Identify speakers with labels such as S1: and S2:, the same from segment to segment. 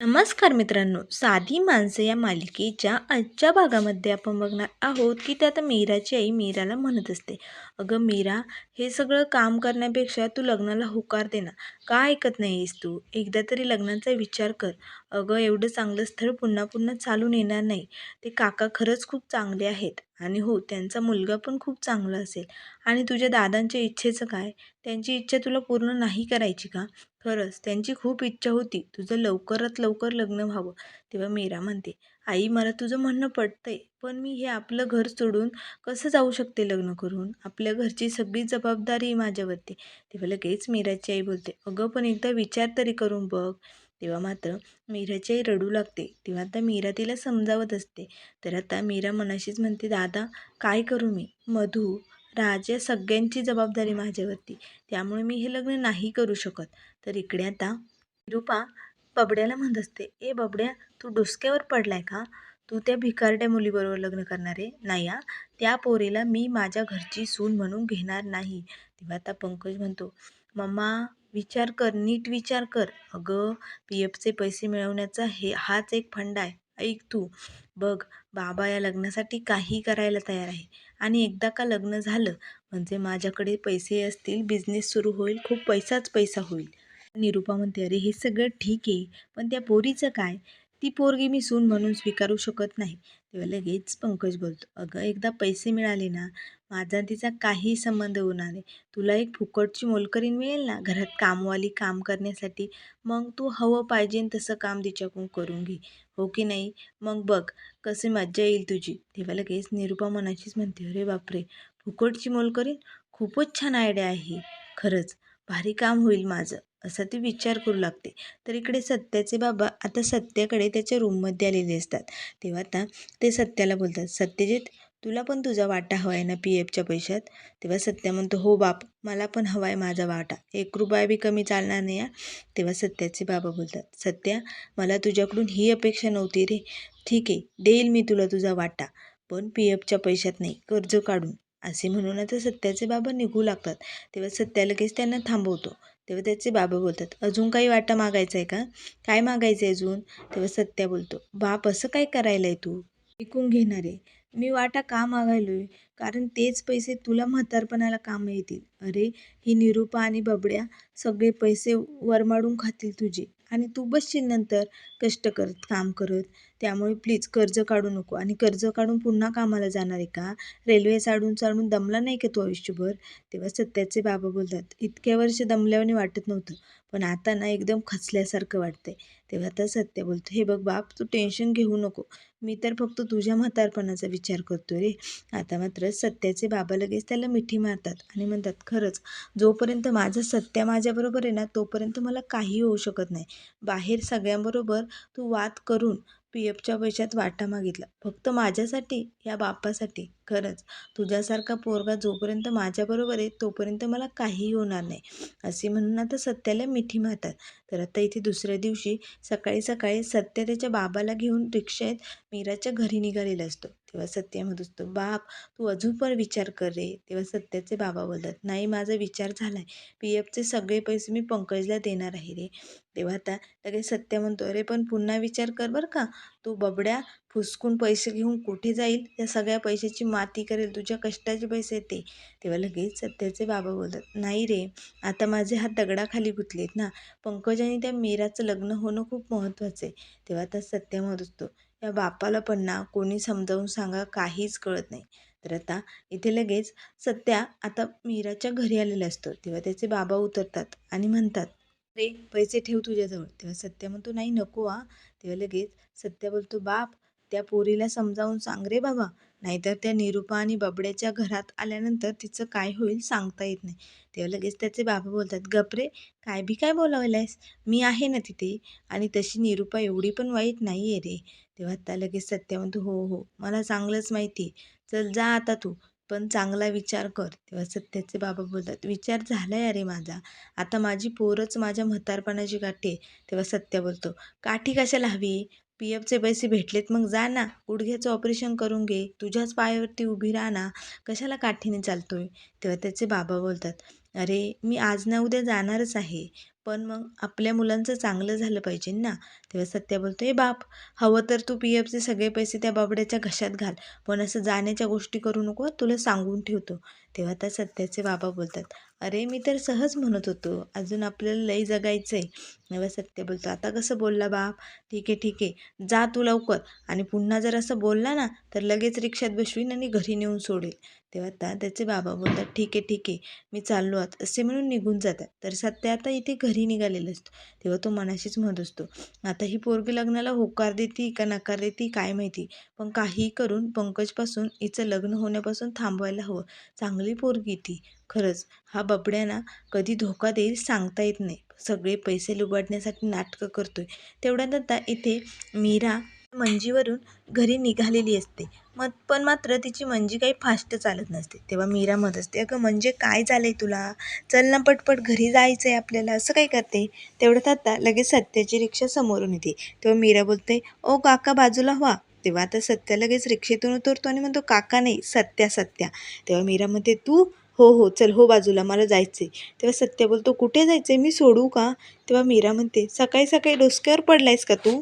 S1: नमस्कार मित्रांनो साधी माणसं या मालिकेच्या आजच्या भागामध्ये आपण बघणार आहोत की त्यात मीराची आई मीराला म्हणत असते अगं मीरा हे सगळं काम करण्यापेक्षा तू लग्नाला होकार दे ना. का ऐकत नाहीस तू? एकदा तरी लग्नाचा विचार कर. अगं एवढं चांगलं स्थळ पुन्हा पुन्हा चालून येणार नाही. ते काका खरंच खूप चांगले आहेत. आणि हो त्यांचा मुलगा पण खूप चांगला असेल. आणि तुझ्या दादांच्या इच्छेचं काय? त्यांची इच्छा तुला पूर्ण नाही करायची का? खरंच त्यांची खूप इच्छा होती. तुझं लवकरात लवकर लग्न व्हावं. तेव्हा मीरा म्हणते आई मला तुझं म्हणणं पटतंय पण मी हे आपलं घर सोडून कसं जाऊ शकते लग्न करून? आपल्या घरची सगळी जबाबदारी माझ्यावरती. तेव्हा लगेच मीराची आई बोलते अगं पण एकदा विचार तरी करून बघ. तेव्हा मात्र मीराची आई रडू लागते. तेव्हा आता मीरा तिला समजावत असते. तर आता मीरा मनाशीच म्हणते दादा काय करू मी? मधू राज सगळ्यांची जबाबदारी माझ्यावरती. त्यामुळे मी हे लग्न नाही करू शकत. तर इकडे आता निरूपा बबड्याला म्हणत असते ए बबड्या तू डोसक्यावर पडलाय का? तू त्या भिकारड्या मुलीबरोबर लग्न करणार आहे? नाही आ त्या पोरीला मी माझ्या घरची सून म्हणून घेणार नाही. तेव्हा आता पंकज म्हणतो मम्मा विचार कर नीट विचार कर. अगं पी एफचे पैसे मिळवण्याचा हे हाच एक फंड आहे. ऐक तू. बघ बाबा या लग्नासाठी काही करायला तयार आहे. आणि एकदा का लग्न झालं म्हणजे माझ्याकडे पैसे असतील बिझनेस सुरू होईल खूप पैसाच पैसा होईल. निरूपा म्हणते अरे हे सगळं ठीक आहे पण त्या पोरीचं काय? ती पोरगी मी सून म्हणून स्वीकारू शकत नाही. तेव्हा लगेच पंकज बोलतो अगं एकदा पैसे मिळाले ना माझा तिचा काही संबंध होणार नाही. तुला एक फुकटची मोलकरीण मिळेल ना? घरात कामवाली काम करण्यासाठी मग तू हवं पाहिजे तसं काम तिच्याकडून करून घे. हो की नाही? मग बघ कशी मज्जा येईल तुझी. तेव्हा लगेच निरूपा मनाचीच म्हणते अरे बापरे! फुकटची मोलकरीण? खूपच छान आयडिया आहे. खरंच? भारी काम होईल माझं. असा ती विचार करू लागते. तर इकडे सत्याचे बाबा आता सत्याकडे त्याच्या रूममध्ये आलेले असतात. तेव्हा आता ते सत्याला बोलतात सत्यजित तुला पण तुझा वाटा हवा आहे ना पी एफच्या पैशात? तेव्हा सत्या म्हणतो हो बाप मला पण हवा आहे माझा वाटा. एक रुपया बी कमी चालणार नाही तेव्हा सत्याचे बाबा बोलतात सत्या मला तुझ्याकडून ही अपेक्षा नव्हती रे. ठीक आहे देईल मी तुला तुझा वाटा पण पी एफच्या पैशात नाही कर्ज काढून. असे म्हणून आता सत्याचे बाबा निघू लागतात. तेव्हा सत्या लगेच त्यांना थांबवतो. तेव्हा त्याचे बाबा बोलतात अजून काही वाटा मागायचा आहे का? काय मागायचं आहे अजून? तेव्हा सत्या बोलतो बाप असं काय करायला आहे तू? ऐकून घेणार आहे मी वाटा का मागायलो आहे कारण तेच पैसे तुला म्हातारपणाला काम येतील अरे ही निरूपा आणि बबड्या सगळे पैसे वरमाडून खातील तुझे. आणि तू बसशील नंतर कष्ट करत काम करत. त्यामुळे प्लीज कर्ज काढू नको. आणि कर्ज काढून पुन्हा कामाला जाणार आहे का? रेल्वे चाडून चाडून दमला नाही का तो आयुष्यभर? तेव्हा सत्याचे बाबा बोलतात इतक्या वर्ष दमल्याने वाटत नव्हतं पण आता ना एकदम खचल्यासारखं वाटतंय. तेव्हा आता सत्य बोलतो हे बघ बाप तू टेन्शन घेऊ नको. मी तर फक्त तुझ्या म्हातारपणाचा विचार करतो रे. आता मात्र सत्याचे बाबा लगेच त्याला मिठी मारतात आणि म्हणतात खरंच जोपर्यंत माझं सत्या माझ्याबरोबर आहे ना तोपर्यंत मला काही होऊ शकत नाही. बाहेर सगळ्यांबरोबर तू वाद करून पी एफच्या पैशात वाटा मागितला. फक्त माझ्यासाठी? या बापासाठी? खरंच. तुझ्यासारखा पोरगा जोपर्यंत माझ्याबरोबर आहे तोपर्यंत मला काहीही होणार नाही. असे म्हणून आता सत्याला मिठी मारतात. तर आता इथे दुसऱ्या दिवशी सकाळी सकाळी सत्य त्याच्या बाबाला घेऊन रिक्षेत मीराच्या घरी निघालेला असतो. तेव्हा सत्य म्हणत असतो बाप तू अजून पण विचार कर रे. तेव्हा सत्याचे बाबा बोलतात नाही माझा विचार झाला आहे पी एफचे सगळे पैसे मी पंकजला देणार आहे रे. तेव्हा आता लगेच सत्य म्हणतो अरे पण पुन्हा विचार कर बरं का. तू बबड्या फुसकून पैसे घेऊन कुठे जाईल? त्या सगळ्या पैशाची माती करेल. तुझ्या कष्टाचे पैसे ते. तेव्हा लगेच सत्याचे बाबा बोलतात नाही रे आता माझे हात दगडाखाली गुतलेत ना. पंकज आणि त्या मीराचं लग्न होणं खूप महत्त्वाचं आहे. तेव्हा आता सत्य म्हणत असतो या बापाला पण ना कोणी समजावून सांगा काहीच कळत नाही. तर आता इथे लगेच सत्या आता मीराच्या घरी आलेला असतो. तेव्हा त्याचे बाबा उतरतात आणि म्हणतात रे पैसे ठेव तुझ्याजवळ. तेव्हा सत्या म्हणतो नाही नको आ तेव्हा लगेच सत्या बोलतो बाप त्या पोरीला समजावून सांग रे बाबा. नाहीतर त्या निरूपा आणि बबड्याच्या घरात आल्यानंतर तिचं काय होईल सांगता येत नाही. तेव्हा लगेच त्याचे बाबा बोलतात गपरे काय बी काय बोलावलायस? मी आहे ना तिथे आणि तशी निरूपा एवढी पण वाईट नाही आहे रे. तेव्हा आता लगेच सत्या म्हणतो हो हो मला चांगलंच माहिती चल जा आता तू पण चांगला विचार कर. तेव्हा सत्याचे बाबा बोलतात विचार झाला आहे अरे माझा. आता माझी पोरच माझ्या म्हातारपणाची काठी आहे. तेव्हा सत्य बोलतो काठी कशाला हवी? पी एफचे पैसे भेटलेत मग जा ना. गुडघ्याचं ऑपरेशन करून घे. तुझ्याच पायावरती उभी राहा ना. कशाला काठीने चालतोय? तेव्हा त्याचे बाबा बोलतात अरे मी आज ना उद्या जाणारच आहे. पण मग आपल्या मुलांचं चांगलं झालं पाहिजे ना. तेव्हा सत्या बोलतो हे बाप हवं तर तू पी एफचे सगळे पैसे त्या बाबड्याच्या घशात घाल. पण असं जाण्याच्या गोष्टी करू नको तुला सांगून ठेवतो. तेव्हा त्या सत्याचे बाबा बोलतात अरे मी तर सहज म्हणत होतो अजून आपल्याला लई जगायचं आहे तेव्हा सत्य बोलतो आता कसं बोलला बाप? ठीक आहे ठीक आहे जा तू लवकर आणि पुन्हा जर असं बोलला ना तर लगेच रिक्षात बसवीन आणि घरी नेऊन सोडेल. तेव्हा आता त्याचे बाबा बोलतात ठीक आहे ठीक आहे मी चाललो आत. असे म्हणून निघून जातात. तर सत्य आता इथे घरी निघालेला असतो. तेव्हा तो मनाशीच म्हणत असतो आता ही पोरगी लग्नाला होकार देती का नकार देती काय माहिती? पण काही करून पंकजपासून हिचं लग्न होण्यापासून थांबवायला हवं. चांगलं चांगली पोरगी ती. खरंच हा बबड्यांना कधी धोका देईल सांगता येत नाही. सगळे पैसे लुबाडण्यासाठी नाटकं करतोय. तेवढ्यात आता इथे मीरा मंजीवरून घरी निघालेली असते. मग पण मात्र तिची मंजी काही फास्ट चालत नसते. तेव्हा मीरा म्हणत असते अगं म्हणजे काय झालंय तुला? चल ना पटपट घरी जायचं आहे आपल्याला. असं काय करते? तेवढ्यात आता लगेच सत्याची रिक्षा समोरून येते. तेव्हा मीरा बोलते ओ काका बाजूला व्हा. तेव्हा आता सत्या लगेच रिक्षेतून उतरतो आणि म्हणतो काका नाही सत्या सत्या. तेव्हा मीरा म्हणते तू हो हो चल हो बाजूला मला जायचं आहे तेव्हा सत्या बोलतो कुठे जायचं आहे मी सोडू का? तेव्हा मीरा म्हणते सकाळी सकाळी डोसक्यावर पडलायस का तू?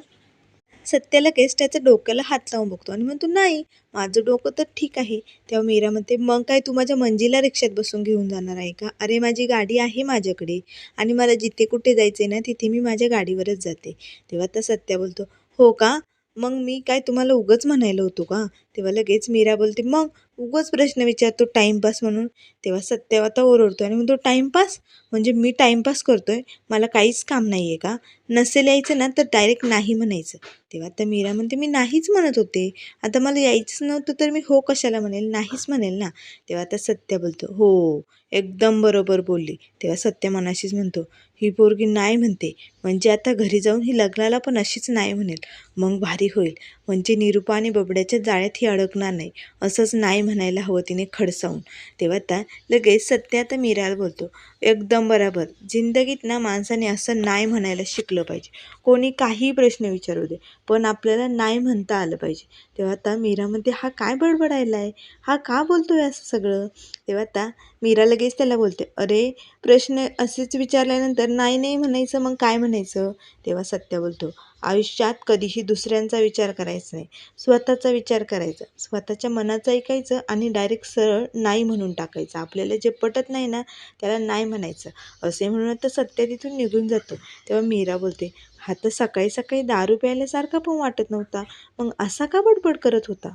S1: सत्या लगेच त्याच्या डोक्याला हात लावून बघतो आणि म्हणतो नाही माझं डोकं तर ठीक आहे. तेव्हा मीरा म्हणते मग काय तू माझ्या मंजीला रिक्षात बसून घेऊन जाणार आहे का? अरे माझी गाडी आहे माझ्याकडे आणि मला जिथे कुठे जायचं आहे ना तिथे मी माझ्या गाडीवरच जाते. तेव्हा तर सत्या बोलतो हो का? मग मी काय तुम्हाला उगच म्हणायला होतो का? तेव्हा लगेच मीरा बोलते मग उगच प्रश्न विचारतो टाईमपास म्हणून. तेव्हा सत्या आता ओरडतो आणि म्हणतो टाईमपास म्हणजे मी टाईमपास करतो आहे मला काहीच काम नाही आहे का? नसेल यायचं ना तर डायरेक्ट नाही म्हणायचं. तेव्हा तर मीरा म्हणते मी नाहीच म्हणत होते. आता मला यायचंच नव्हतं तर मी हो कशाला म्हणेल? नाहीच म्हणेल ना. तेव्हा आता सत्य बोलतो हो एकदम बरोबर बोलली. तेव्हा सत्य मनाशीच म्हणतो ही पोरगी नाही म्हणते. म्हणजे आता घरी जाऊन ही लग्नाला पण अशीच नाही म्हणेल. मग भारी होईल. म्हणजे निरुपा आणि बबड्याच्या जाळ्यात ही अडकणार नाही. असंच नाही म्हणायला हवं तिने खडसावून. तेव्हा आता लगेच सत्य आता मीराला बोलतो एकदम बरोबर जिंदगीत ना माणसाने असं नाही म्हणायला शिकलं पाहिजे. कोणी काही प्रश्न विचारू दे पण आपल्याला नाही म्हणता आलं पाहिजे. तेव्हा आता मीरामध्ये हा काय बडबडायला आहे? हा का बोलतोय असं सगळं? तेव्हा आता मीरा लगेच त्याला बोलते अरे प्रश्न असेच विचारल्यानंतर नाही नाही म्हणायचं मग काय म्हणायचं? तेव्हा सत्य बोलतो आयुष्यात कधीही दुसऱ्यांचा विचार करायचा नाही. स्वतःचा विचार करायचा. स्वतःच्या मनाचं ऐकायचं आणि डायरेक्ट सरळ नाही म्हणून टाकायचं. आपल्याला जे पटत नाही ना त्याला नाही म्हणायचं. असे म्हणून तर सत्य तिथून निघून जातो. तेव्हा मीरा बोलते हा तर सकाळी सकाळी दारू प्यायल्यासारखा पण वाटत नव्हता. मग असा का बडबड करत होता?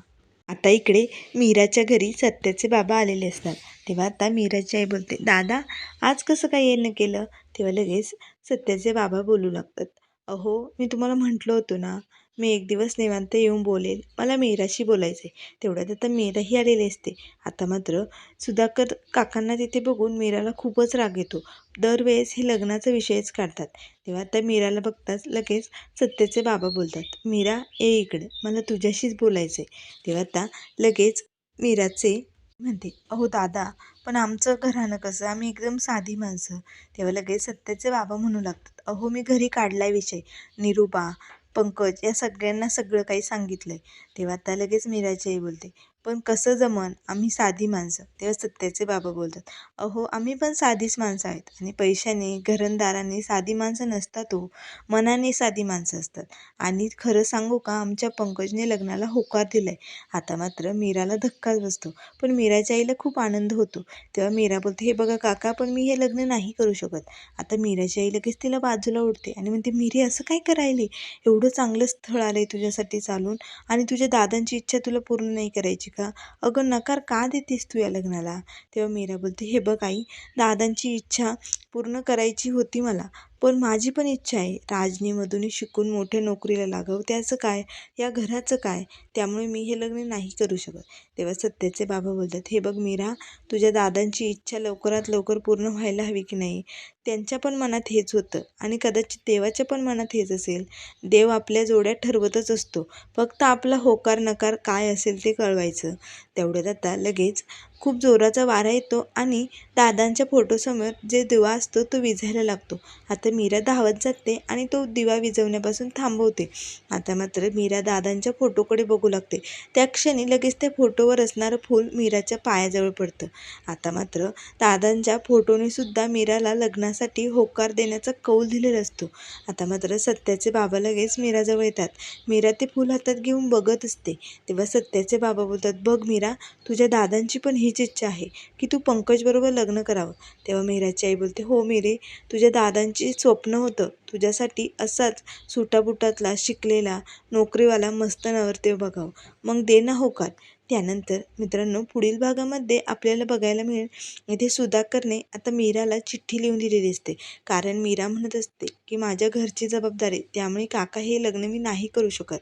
S1: आता इकडे मीराच्या घरी सत्याचे बाबा आलेले असतात. तेव्हा आता मीराची आई बोलते दादा आज कसं काय येणं केलं? तेव्हा लगेच सत्याचे बाबा बोलू लागतात. अहो मी तुम्हाला म्हटलं होतं ना मी एक दिवस निवांत येऊन बोलेल मला मीराशी बोलायचं आहे तेवढ्यात आता मीराही आलेली असते. आता मात्र सुधाकर काकांना तिथे बघून मीराला खूपच राग येतो. दरवेळेस हे लग्नाचा विषयच काढतात. तेव्हा आता मीराला बघताच लगेच सत्याचे बाबा बोलतात मीरा ये इकडे मला तुझ्याशीच बोलायचं आहे तेव्हा आता लगेच मीराचे म्हणते अहो दादा पण आमचं घरानं कसं? आम्ही एकदम साधी माणसं. तेव्हा लगेच सत्याचे बाबा म्हणू लागतात अहो मी घरी काढलाय विषय. निरुपा पंकज या सगळ्यांना सगळं काही सांगितलं आहे तेव्हा आता लगेच मीराची आई बोलते पण कसं जमन? आम्ही साधी माणसं. तेव्हा सत्याचे बाबा बोलतात अहो आम्ही पण साधीच माणसं आहेत आणि पैशाने घरंदाराने साधी माणसं नसतात हो. मनाने साधी माणसं असतात. आणि खरं सांगू का? आमच्या पंकजने लग्नाला होकार दिला आहे आता मात्र मीराला धक्काच बसतो. पण मीराच्या आईला खूप आनंद होतो. तेव्हा मीरा बोलते हे बघा काका पण मी हे लग्न नाही करू शकत. आता मीराची आई लगेच तिला बाजूला उडते आणि म्हणते मिरी असं काय करायली? एवढं चांगलं स्थळ आलं आहे तुझ्यासाठी चालून आणि तुझ्या दादांची इच्छा तुला पूर्ण नाही करायची. का? अगं नकार का देतेस तू या लग्नाला? तेव्हा मीरा बोलते हे बघ आई दादांची इच्छा पूर्ण करायची होती मला पण माझी पण इच्छा आहे. राजनीमधूनही शिकून मोठ्या नोकरीला लागावं. त्याचं काय? या घराचं काय? त्यामुळे मी हे लग्न नाही करू शकत. तेव्हा सत्याचे बाबा बोलतात हे बघ मीरा तुझ्या दादांची इच्छा लवकरात लवकर पूर्ण व्हायला हवी की नाही? त्यांच्या पण मनात हेच होतं. आणि कदाचित देवाच्या पण मनात हेच असेल. देव आपल्या जोड्या ठरवतच असतो. फक्त आपला होकार नकार काय असेल ते कळवायचं. तेवढ्यात आता लगेच खूप जोराचा वारा येतो आणि दादांच्या फोटोसमोर जे दिवा असतो तो विझायला लागतो. आता मीरा धावत जाते आणि तो दिवा विझवण्यापासून थांबवते. आता मात्र मीरा दादांच्या फोटोकडे बघू लागते. त्या क्षणी लगेच त्या फोटोवर असणारं फूल मीराच्या पायाजवळ पडतं. आता मात्र दादांच्या फोटोने सुद्धा मीराला लग्ना लग्नासाठी होकार देण्याचा कौल दिलेला असतो. आता मात्र सत्याचे बाबा लगेच मीराजवळ येतात. मीरा ते फूल हातात घेऊन बघत असते. तेव्हा सत्याचे बाबा बोलतात बघ मीरा तुझ्या दादांची पण हीच इच्छा आहे की तू पंकजबरोबर लग्न करावं. तेव्हा मीराची आई बोलते हो मीरे तुझ्या दादांची स्वप्न होतं. तुझ्यासाठी असाच सुटाबुटातला शिकलेला नोकरीवाला मस्त नवरदेव बघावं. मग दे ना होकार. त्यानंतर मित्रांनो पुढील भागामध्ये आपल्याला बघायला मिळेल इथे सुधाकरने आता मीराला चिठ्ठी लिहून दिलेली असते. कारण मीरा म्हणत असते की माझ्या घरची जबाबदारी त्यामुळे काका हे लग्न मी नाही करू शकत.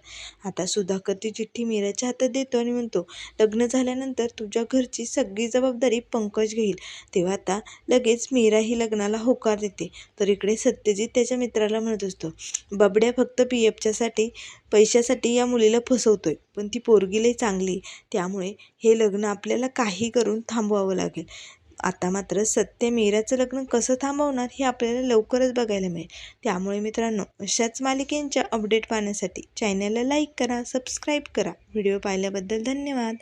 S1: आता सुधाकर ती चिठ्ठी मीराच्या हातात देतो आणि म्हणतो लग्न झाल्यानंतर तुझ्या घरची सगळी जबाबदारी पंकज घेईल. तेव्हा आता लगेच मीरा ही लग्नाला होकार देते. तर इकडे सत्यजित त्याच्या मित्राला म्हणत असतो बबड्या फक्त पी एफच्यासाठी पैशासाठी या मुलीला फसवतोय. पण ती पोरगी लई चांगली त्यामुळे हे लग्न आपल्याला काही करून थांबवावं लागेल. आता मात्र सत्य मीराचं लग्न कसं थांबवणार हे आपल्याला लवकरच बघायला मिळेल. त्यामुळे मित्रांनो अशाच मालिकेंच्या अपडेट पाहण्यासाठी चॅनलला लाईक करा सबस्क्राईब करा. व्हिडिओ पाहिल्याबद्दल धन्यवाद.